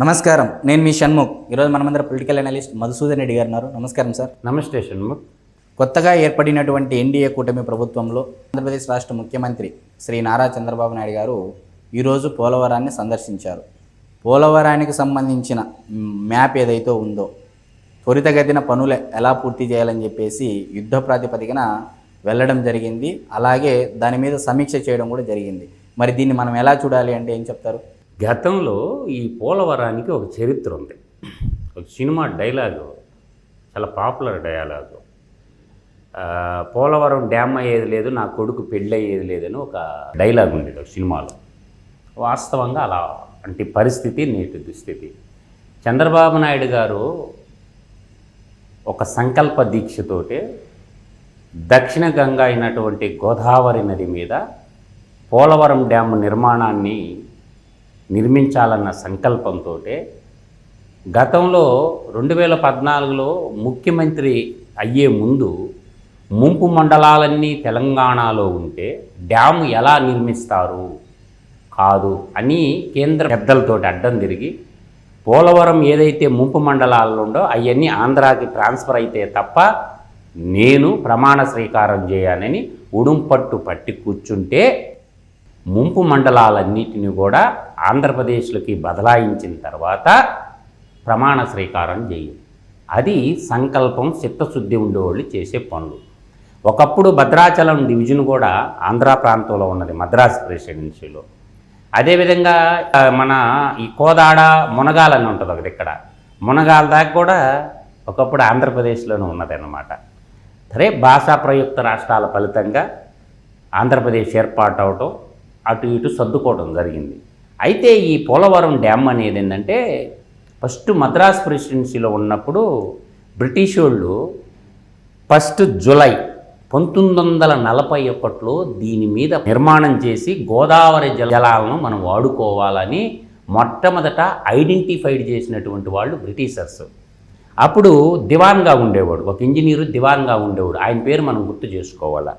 నమస్కారం. నేను మీ షణ్ముఖ్. ఈరోజు మనమందరం పొలిటికల్ అనలిస్ట్ మధుసూదన్ రెడ్డి గారు ఉన్నారు. నమస్కారం సార్. నమస్తే షణ్ముఖ్. కొత్తగా ఏర్పడినటువంటి ఎన్డీఏ కూటమి ప్రభుత్వంలో ఆంధ్రప్రదేశ్ రాష్ట్ర ముఖ్యమంత్రి శ్రీ నారా చంద్రబాబు నాయుడు గారు ఈరోజు పోలవరాన్ని సందర్శించారు. పోలవరానికి సంబంధించిన మ్యాప్ ఏదైతే ఉందో త్వరితగతిన పనులు ఎలా పూర్తి చేయాలని చెప్పేసి యుద్ధ ప్రాతిపదికన వెళ్ళడం జరిగింది. అలాగే దాని మీద సమీక్ష చేయడం కూడా జరిగింది. మరి దీన్ని మనం ఎలా చూడాలి అంటే ఏం చెప్తారు? గతంలో ఈ పోలవరానికి ఒక చరిత్ర ఉంది. ఒక సినిమా డైలాగు చాలా పాపులర్ డైలాగు. పోలవరం డ్యామ్ అయ్యేది లేదు నా కొడుకు పెళ్ళి అయ్యేది లేదని ఒక డైలాగ్ ఉండేది ఒక సినిమాలో. వాస్తవంగా అలా అంటే పరిస్థితి నేటి దుస్థితి. చంద్రబాబు నాయుడు గారు ఒక సంకల్ప దీక్షతోటి దక్షిణ గంగా అయినటువంటి గోదావరి నది మీద పోలవరం డ్యామ్ నిర్మాణాన్ని నిర్మించాలన్న సంకల్పంతో గతంలో రెండు వేల పద్నాలుగులో ముఖ్యమంత్రి అయ్యే ముందు ముంపు మండలాలన్నీ తెలంగాణలో ఉంటే డ్యాము ఎలా నిర్మిస్తారు కాదు అని కేంద్ర పెద్దలతో అడ్డం తిరిగి పోలవరం ఏదైతే ముంపు మండలాల్లో ఉందో అవన్నీ ఆంధ్రాకి ట్రాన్స్ఫర్ అయితే తప్ప నేను ప్రమాణ స్వీకారం చేయాలని ఉడుంపట్టు పట్టి కూర్చుంటే ముంపు మండలాలన్నిటిని కూడా ఆంధ్రప్రదేశ్లోకి బదలాయించిన తర్వాత ప్రమాణ స్వీకారం చేయం అది సంకల్పం చిత్తశుద్ధి ఉండేవాళ్ళు చేసే పనులు. ఒకప్పుడు భద్రాచలం డివిజన్ కూడా ఆంధ్ర ప్రాంతంలో ఉన్నది మద్రాస్ ప్రెసిడెన్సీలో. అదేవిధంగా మన ఈ కోదాడ మునగాల్ అని ఉంటుంది ఒకటి ఇక్కడ. మునగాల దాకా కూడా ఒకప్పుడు ఆంధ్రప్రదేశ్లోనే ఉన్నదన్నమాట. సరే భాషా ప్రయుక్త రాష్ట్రాల ఫలితంగా ఆంధ్రప్రదేశ్ ఏర్పాటు అవటం అటు ఇటు సర్దుకోవడం జరిగింది. అయితే ఈ పోలవరం డ్యామ్ అనేది ఏంటంటే ఫస్ట్ మద్రాస్ ప్రెసిడెన్సీలో ఉన్నప్పుడు బ్రిటిష్ వాళ్ళు ఫస్ట్ జులై పంతొమ్మిది వందల నలభై ఒకటిలో దీని మీద నిర్మాణం చేసి గోదావరి జలాలను మనం వాడుకోవాలని మొట్టమొదట ఐడెంటిఫైడ్ చేసినటువంటి వాళ్ళు బ్రిటిషర్స్. అప్పుడు దివాన్గా ఉండేవాడు ఒక ఇంజనీరు దివాన్గా ఉండేవాడు. ఆయన పేరు మనం గుర్తు చేసుకోవాలా?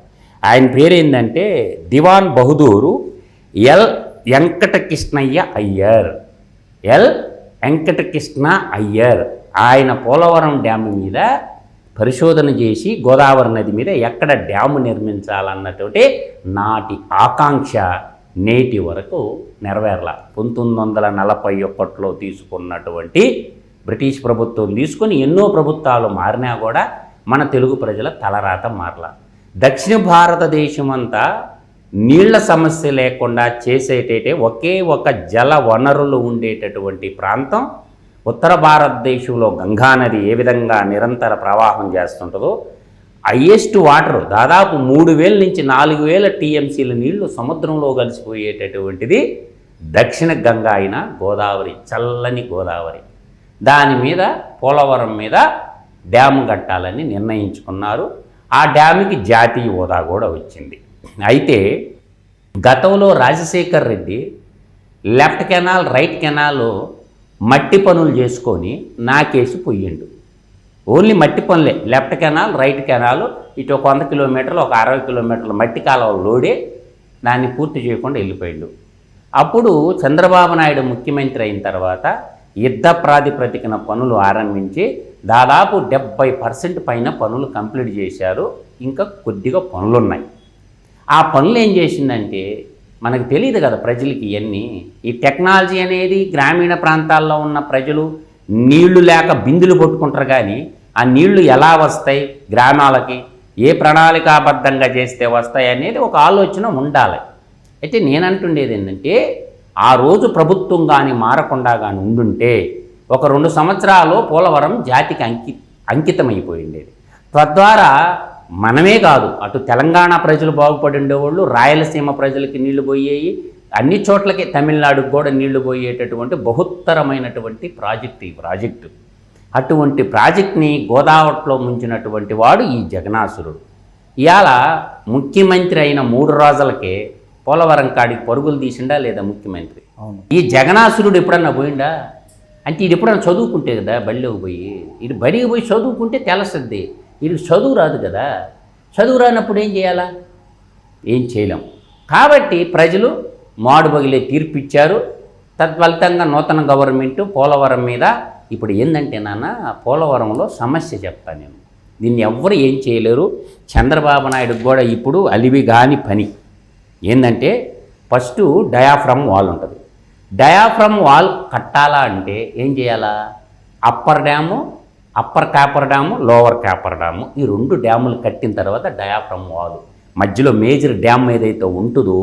ఆయన పేరు ఏంటంటే దివాన్ బహదూరు ఎల్ వెంకటకృష్ణయ్య అయ్యర్. ఎల్ వెంకటకృష్ణ అయ్యర్. ఆయన పోలవరం డ్యామ్ మీద పరిశోధన చేసి గోదావరి నది మీద ఎక్కడ డ్యాము నిర్మించాలన్నటువంటి నాటి ఆకాంక్ష నేటి వరకు నెరవేరల. పంతొమ్మిది వందల నలభై ఒకటిలో తీసుకున్నటువంటి బ్రిటిష్ ప్రభుత్వం తీసుకొని ఎన్నో ప్రభుత్వాలు మారినా కూడా మన తెలుగు ప్రజల తలరాత మారల. దక్షిణ భారతదేశం అంతా నీళ్ళ సమస్య లేకుండా చేసేటైతే ఒకే ఒక జల వనరులు ఉండేటటువంటి ప్రాంతం. ఉత్తర భారతదేశంలో గంగానది ఏ విధంగా నిరంతర ప్రవాహం చేస్తుంటుందో హయ్యెస్ట్ వాటర్ దాదాపు మూడు వేల నుంచి నాలుగు వేల టీఎంసీల నీళ్ళు సముద్రంలో కలిసిపోయేటటువంటిది దక్షిణ గంగా అయిన గోదావరి చల్లని గోదావరి. దాని మీద పోలవరం మీద డ్యాము కట్టాలని నిర్ణయించుకున్నారు. ఆ డ్యాముకి జాతీయ హోదా కూడా వచ్చింది. అయితే గతంలో Rajasekhar Reddy left canal right canal మట్టి పనులు చేసుకొని నాకేసి పొయ్యిండు. ఓన్లీ మట్టి పనులే. లెఫ్ట్ కెనాల్ రైట్ కెనాల్ ఇటు ఒక వంద కిలోమీటర్లు ఒక అరవై కిలోమీటర్ల మట్టి కాలువ లోడే దాన్ని పూర్తి చేయకుండా వెళ్ళిపోయిండు. అప్పుడు చంద్రబాబు నాయుడు ముఖ్యమంత్రి అయిన తర్వాత యుద్ధ ప్రాతిపదికన పనులు ఆరంభించి దాదాపు డెబ్బై పర్సెంట్ పైన పనులు కంప్లీట్ చేశారు. ఇంకా కొద్దిగా పనులు ఉన్నాయి ఆ పనులు ఏం చేసిందంటే మనకు తెలియదు కదా ప్రజలకి ఇవన్నీ ఈ టెక్నాలజీ అనేది గ్రామీణ ప్రాంతాల్లో ఉన్న ప్రజలు నీళ్ళు లేక బిందులు పట్టుకుంటారు కానీ ఆ నీళ్ళు ఎలా వస్తాయి గ్రామాలకి ఏ ప్రణాళికాబద్ధంగా చేస్తే వస్తాయి అనేది ఒక ఆలోచన ఉండాలి. అయితే నేను అంటుండేది ఏంటంటే ఆ రోజు ప్రభుత్వం కానీ మారకుండా కానీ ఉండుంటే ఒక రెండు సంవత్సరాలు పోలవరం జాతికి అంకి అంకితమైపోయిండేది. తద్వారా మనమే కాదు అటు తెలంగాణ ప్రజలు బాగుపడి ఉండేవాళ్ళు రాయలసీమ ప్రజలకి నీళ్ళు పోయేవి అన్ని చోట్లకి తమిళనాడుకు కూడా నీళ్ళు పోయేటటువంటి బహుత్తరమైనటువంటి ప్రాజెక్ట్ ఈ ప్రాజెక్టు. అటువంటి ప్రాజెక్ట్ని గోదావరిలో ముంచినటువంటి వాడు ఈ జగనాసురుడు ఇవాళ ముఖ్యమంత్రి అయిన మూడు రోజులకే పోలవరం కాడికి పరుగులు తీసిండా లేదా ముఖ్యమంత్రి? ఈ జగనాసురుడు ఎప్పుడన్నా పోయిండా? అంటే ఇది ఎప్పుడన్నా చదువుకుంటే కదా బడిలోకి పోయి ఇది బడికి పోయి చదువుకుంటే తెలుస్తుంది ఇది చదువు రాదు కదా. చదువు రానప్పుడు ఏం చేయాలా? ఏం చేయలేం. కాబట్టి ప్రజలు మాడు బగిలే తీర్పు ఇచ్చారు. తత్ఫలితంగా నూతన గవర్నమెంట్ పోలవరం మీద ఇప్పుడు ఏంటంటే నాన్న పోలవరంలో సమస్య చెప్తాను నేను. దీన్ని ఎవ్వరు ఏం చేయలేరు. చంద్రబాబు నాయుడుకి కూడా ఇప్పుడు అలివి కాని పని. ఏంటంటే ఫస్ట్ డయాఫ్రమ్ వాల్ ఉంటుంది. డయాఫ్రమ్ వాల్ కట్టాలా అంటే ఏం చేయాలా? Upper dam upper coffer dam lower coffer dam ఈ రెండు డ్యాములు కట్టిన తర్వాత డయాఫ్రమ్ వాల్. మధ్యలో మేజర్ డ్యామ్ ఏదైతే ఉంటుందో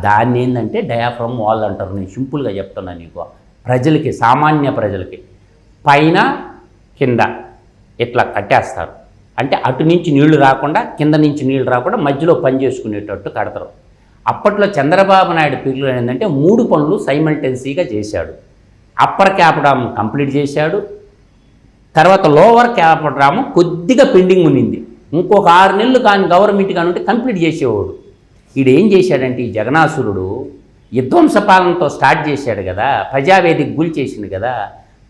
దాన్ని ఏంటంటే డయాఫ్రమ్ వాల్ అంటారు. నేను సింపుల్గా చెప్తున్నా నీకు. ప్రజలకి సామాన్య ప్రజలకి పైన కింద ఇట్లా కట్టేస్తారు. అంటే అటు నుంచి నీళ్ళు రాకుండా కింద నుంచి నీళ్ళు రాకుండా మధ్యలో పని చేసుకునేటట్టు కడతారు. అప్పట్లో చంద్రబాబు నాయుడు పీరియడ్లో ఏంటంటే మూడు పనులు సైమల్టెన్సీగా చేశాడు. అప్పర్ క్యాప్ డ్యామ్ కంప్లీట్ చేశాడు. తర్వాత లోవర్ క్యాప్ డ్యామ్ కొద్దిగా పెండింగ్ ఉన్నింది. ఇంకొక ఆరు నెలలు కానీ గవర్నమెంట్ కానీ ఉంటే కంప్లీట్ చేసేవాడు. ఈడు ఏం చేశాడంటే ఈ జగనాసురుడు విధ్వంస పాలనతో స్టార్ట్ చేశాడు కదా ప్రజావేదిక గురి చేసింది కదా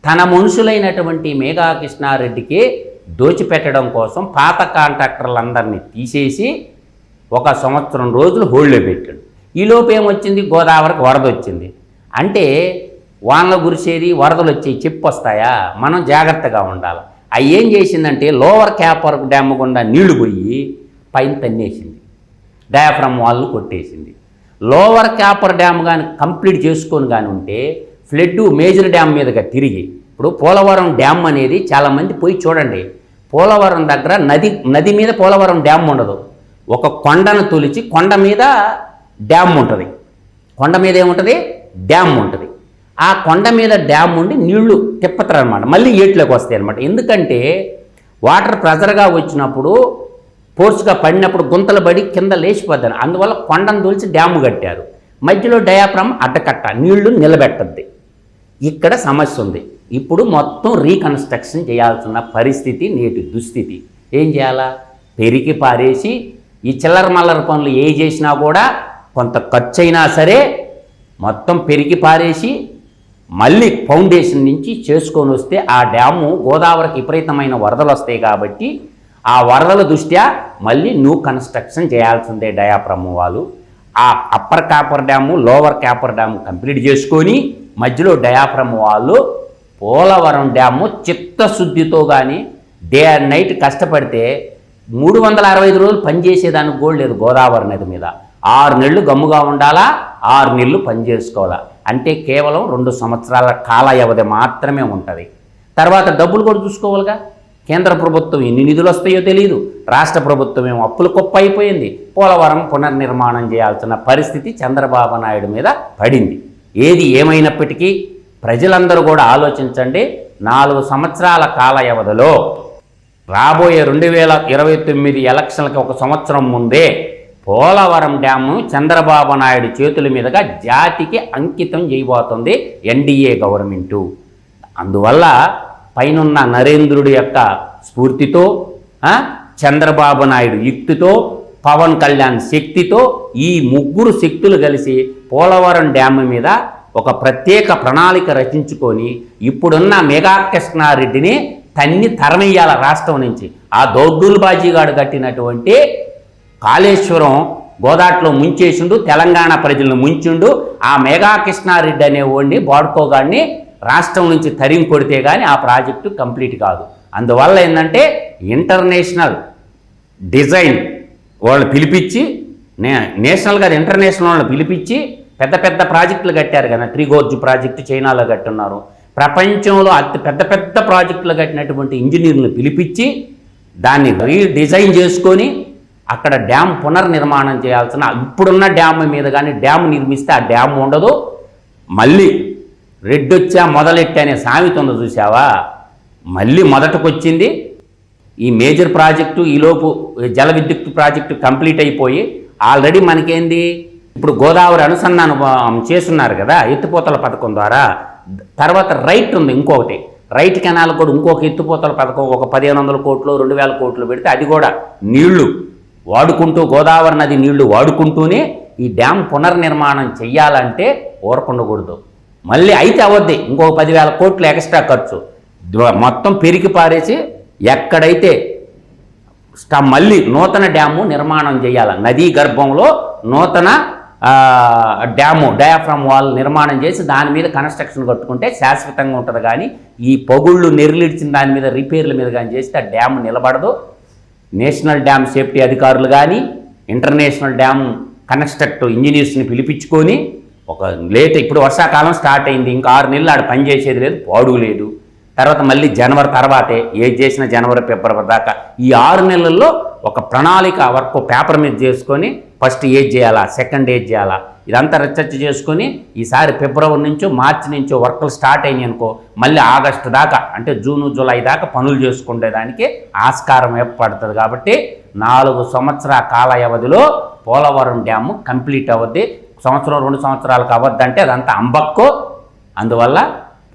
తన మనుషులైనటువంటి మేఘా కృష్ణారెడ్డికి దోచిపెట్టడం కోసం పాత కాంట్రాక్టర్లందరినీ తీసేసి ఒక సంవత్సరం రోజులు హోల్డ్లో పెట్టాడు. ఈలోపు ఏమొచ్చింది? గోదావరికి వరద వచ్చింది. అంటే వానలు కురిసేది వరదలు వచ్చేవి చెప్పు వస్తాయా మనం జాగ్రత్తగా ఉండాలి. అవి ఏం చేసిందంటే లోవర్ క్యాపర్ డ్యామ్ గుండా నీళ్ళు పోయి పైన తన్నేసింది. డయాఫ్రమ్ వాళ్ళు కొట్టేసింది. లోవర్ క్యాపర్ డ్యామ్ కానీ కంప్లీట్ చేసుకొని కానీ ఉంటే ఫ్లడ్ మేజర్ డ్యామ్ మీదుగా తిరిగి ఇప్పుడు పోలవరం డ్యామ్ అనేది చాలామంది పోయి చూడండి. పోలవరం దగ్గర నది నది మీద పోలవరం డ్యామ్ ఉండదు. ఒక కొండను తొలిచి కొండ మీద డ్యామ్ ఉంటుంది. కొండ మీద ఏముంటుంది? డ్యామ్ ఉంటుంది. ఆ కొండ మీద డ్యామ్ ఉండి నీళ్ళు తిప్పతారు అనమాట మళ్ళీ ఏట్లోకి వస్తాయి అనమాట ఎందుకంటే వాటర్ ప్రెజర్గా వచ్చినప్పుడు ఫోర్స్గా పడినప్పుడు గుంతలు పడి కింద లేచిపోతారు. అందువల్ల కొండను తొలిచి డ్యాము కట్టారు. మధ్యలో డయాఫ్రమ్ అడ్డకట్ట నీళ్ళు నిలబెట్టద్ది. ఇక్కడ సమస్య ఉంది. ఇప్పుడు మొత్తం రీకన్స్ట్రక్షన్ చేయాల్సిన పరిస్థితి నేటి దుస్థితి. ఏం చేయాలా? పెరిగి పారేసి ఈ చిల్లర మల్లర పనులు ఏ చేసినా కూడా కొంత ఖర్చు అయినా సరే మొత్తం పెరిగి పారేసి మళ్ళీ ఫౌండేషన్ నుంచి చేసుకొని వస్తే ఆ డ్యాము గోదావరికి విపరీతమైన వరదలు వస్తాయి కాబట్టి ఆ వరదల దృష్ట్యా మళ్ళీ న్యూ కన్స్ట్రక్షన్ చేయాల్సిందే డయాఫ్రమ్ వాళ్ళు. ఆ upper coffer dam lower coffer dam complete చేసుకొని మధ్యలో డయాఫ్రమ్ వాళ్ళు పోలవరం డ్యాము చిత్తశుద్ధితో కానీ డే అండ్ నైట్ కష్టపడితే మూడు వందల అరవై ఐదు రోజులు పనిచేసేదానికి కూడా లేదు గోదావరి నది మీద. ఆరు నెలలు గమ్ముగా ఉండాలా? ఆరు నెలలు పని చేసుకోవాలా? అంటే కేవలం రెండు సంవత్సరాల కాల వ్యవధి మాత్రమే ఉంటుంది. తర్వాత డబ్బులు కూడా చూసుకోవాలిగా. కేంద్ర ప్రభుత్వం ఎన్ని నిధులు వస్తాయో తెలియదు రాష్ట్ర ప్రభుత్వం ఏమో అప్పులు కుప్ప అయిపోయింది పోలవరం పునర్నిర్మాణం చేయాల్సిన పరిస్థితి చంద్రబాబు నాయుడు మీద పడింది. ఏది ఏమైనప్పటికీ ప్రజలందరూ కూడా ఆలోచించండి నాలుగు సంవత్సరాల కాల వ్యవధిలో రాబోయే రెండు వేల ఇరవై తొమ్మిది ఎలక్షన్లకి ఒక సంవత్సరం ముందే పోలవరం డ్యాము చంద్రబాబు నాయుడు చేతుల మీదుగా జాతికి అంకితం చేయబోతుంది ఎన్డీఏ గవర్నమెంటు. అందువల్ల పైనున్న నరేంద్రుడి యొక్క స్ఫూర్తితో చంద్రబాబు నాయుడు యుక్తితో పవన్ కళ్యాణ్ శక్తితో ఈ ముగ్గురు శక్తులు కలిసి పోలవరం డ్యాము మీద ఒక ప్రత్యేక ప్రణాళిక రచించుకొని ఇప్పుడున్న మెగా కృష్ణారెడ్డిని తన్ని తరమేయాల రాష్ట్రం నుంచి ఆ దౌర్గుల్బాజీగాడు కట్టినటువంటి కాళేశ్వరం గోదాట్లో ముంచేసిండు తెలంగాణ ప్రజలను ముంచిండు ఆ మెగా కృష్ణారెడ్డి అనే వాడిని బాడుకోగాడిని రాష్ట్రం నుంచి తరిం కొడితే కానీ ఆ ప్రాజెక్టు కంప్లీట్ కాదు. అందువల్ల ఏంటంటే ఇంటర్నేషనల్ డిజైన్ వాళ్ళు పిలిపించి నే నేషనల్ కాదు ఇంటర్నేషనల్ వాళ్ళని పిలిపించి పెద్ద పెద్ద ప్రాజెక్టులు కట్టారు కదా త్రిగోర్జు ప్రాజెక్టు చైనాలో కట్టున్నారు. ప్రపంచంలో అతి పెద్ద పెద్ద ప్రాజెక్టులు కట్టినటువంటి ఇంజనీర్లను పిలిపించి దాన్ని రీడిజైన్ చేసుకొని అక్కడ డ్యామ్ పునర్నిర్మాణం చేయాల్సిన ఇప్పుడున్న డ్యామ్ మీద కానీ డ్యామ్ నిర్మిస్తే ఆ డ్యామ్ ఉండదు. మళ్ళీ రెడ్డొచ్చా మొదలెట్టి అనే సామెత ఉంది చూసావా మళ్ళీ మొదటకొచ్చింది ఈ మేజర్ ప్రాజెక్టు ఈలోపు జల విద్యుత్ ప్రాజెక్టు కంప్లీట్ అయిపోయి ఆల్రెడీ మనకేంది? ఇప్పుడు గోదావరి అనుసంధానం చేస్తున్నారు కదా ఎత్తిపోతల పథకం ద్వారా. తర్వాత రైట్ ఉంది ఇంకొకటి. రైట్ కెనాల్ కూడా ఇంకొక ఎత్తిపోతల పథకం ఒక పదిహేను వందల కోట్లు రెండు వేల కోట్లు పెడితే అది కూడా నీళ్ళు. వాడుకుంటూ గోదావరి నది నీళ్ళు వాడుకుంటూనే ఈ డ్యామ్ పునర్నిర్మాణం చెయ్యాలంటే ఓరకుండకూడదు మళ్ళీ అయితే అవద్ది ఇంకో పదివేల కోట్లు ఎక్స్ట్రా ఖర్చు. మొత్తం పెరిగి పారేసి ఎక్కడైతే స్ట మళ్ళీ నూతన డ్యాము నిర్మాణం చేయాలి నదీ గర్భంలో నూతన డ్యాము డయాఫ్రమ్ వాల్ నిర్మాణం చేసి దాని మీద కన్స్ట్రక్షన్ కట్టుకుంటే శాశ్వతంగా ఉంటుంది. కానీ ఈ పగుళ్ళు నెర్లిడిచిన దాని మీద రిపేర్ల మీద కానీ చేస్తే ఆ డ్యామ్ నిలబడదు. నేషనల్ డ్యామ్ సేఫ్టీ అధికారులు కానీ ఇంటర్నేషనల్ డ్యామ్ కన్స్ట్రక్ట్ ఇంజనీర్స్ని పిలిపించుకొని ఒక లేట్ ఇప్పుడు వర్షాకాలం స్టార్ట్ అయింది. ఇంకా ఆరు నెలలు ఆడ పని చేసేది లేదు పాడు లేదు. తర్వాత మళ్ళీ జనవరి తర్వాతే ఏది చేసిన జనవరి ఫిబ్రవరి దాకా ఈ ఆరు నెలల్లో ఒక ప్రణాళిక వర్క్ పేపర్ మీద చేసుకొని ఫస్ట్ ఏజ్ చేయాలా సెకండ్ ఏజ్ చేయాలా? ఇదంతా రీసెర్చ్ చేసుకొని ఈసారి ఫిబ్రవరి నుంచో మార్చి నుంచో వర్కులు స్టార్ట్ అయినాయి అనుకో మళ్ళీ ఆగస్టు దాకా అంటే జూన్ జూలై దాకా పనులు చేసుకునేదానికి ఆస్కారం ఏర్పడుతుంది. కాబట్టి నాలుగు సంవత్సర కాల వ్యవధిలో పోలవరం డ్యాము కంప్లీట్ అవ్వద్ది సంవత్సరం రెండు సంవత్సరాలకు అవ్వద్దంటే అదంతా అంబక్కో. అందువల్ల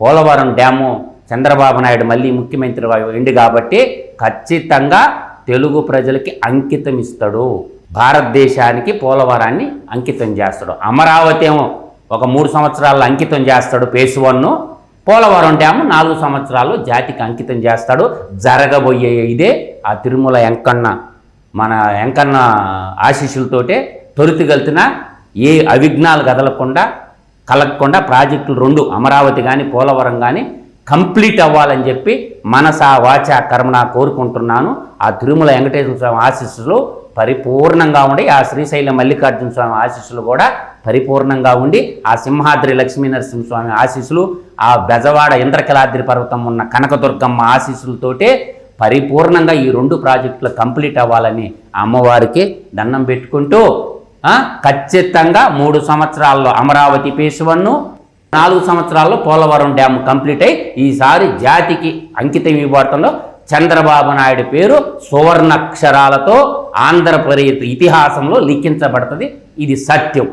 పోలవరం డ్యాము చంద్రబాబు నాయుడు మళ్ళీ ముఖ్యమంత్రి ఎండి కాబట్టి ఖచ్చితంగా తెలుగు ప్రజలకి అంకితం ఇస్తాడు. భారతదేశానికి పోలవరాన్ని అంకితం చేస్తాడు. అమరావతి ఏమో ఒక మూడు సంవత్సరాల్లో అంకితం చేస్తాడు పేస్ వన్ను పోలవరం డ్యాము నాలుగు సంవత్సరాలు జాతికి అంకితం చేస్తాడు. జరగబోయే ఇదే ఆ తిరుమల వెంకన్న మన వెంకన్న ఆశీస్సులతోటే తొలితిగలిసిన ఏ అవిఘ్నాలు కదలకుండా కలగకుండా ప్రాజెక్టులు రెండు అమరావతి కానీ పోలవరం కానీ కంప్లీట్ అవ్వాలని చెప్పి మనసా వాచ కర్మణ కోరుకుంటున్నాను. ఆ తిరుమల వెంకటేశ్వర స్వామి ఆశీస్సులు పరిపూర్ణంగా ఉండి ఆ శ్రీశైల మల్లికార్జున స్వామి ఆశీస్సులు కూడా పరిపూర్ణంగా ఉండి ఆ సింహాద్రి లక్ష్మీనరసింహ స్వామి ఆశీస్సులు ఆ బెజవాడ ఇంద్రకలాద్రి పర్వతం ఉన్న కనకదుర్గమ్మ ఆశీస్సులతోటే పరిపూర్ణంగా ఈ రెండు ప్రాజెక్టులు కంప్లీట్ అవ్వాలని అమ్మవారికి దండం పెట్టుకుంటూ ఖచ్చితంగా మూడు సంవత్సరాల్లో అమరావతి పేసువన్ను నాలుగు సంవత్సరాల్లో పోలవరం డ్యామ్ కంప్లీట్ అయి ఈసారి జాతికి అంకితం ఇవ్వడంలో చంద్రబాబు నాయుడు పేరు సువర్ణాక్షరాలతో ఆంధ్రప్రదేశ్ ఇతిహాసంలో లిఖించబడుతుంది. ఇది సత్యం.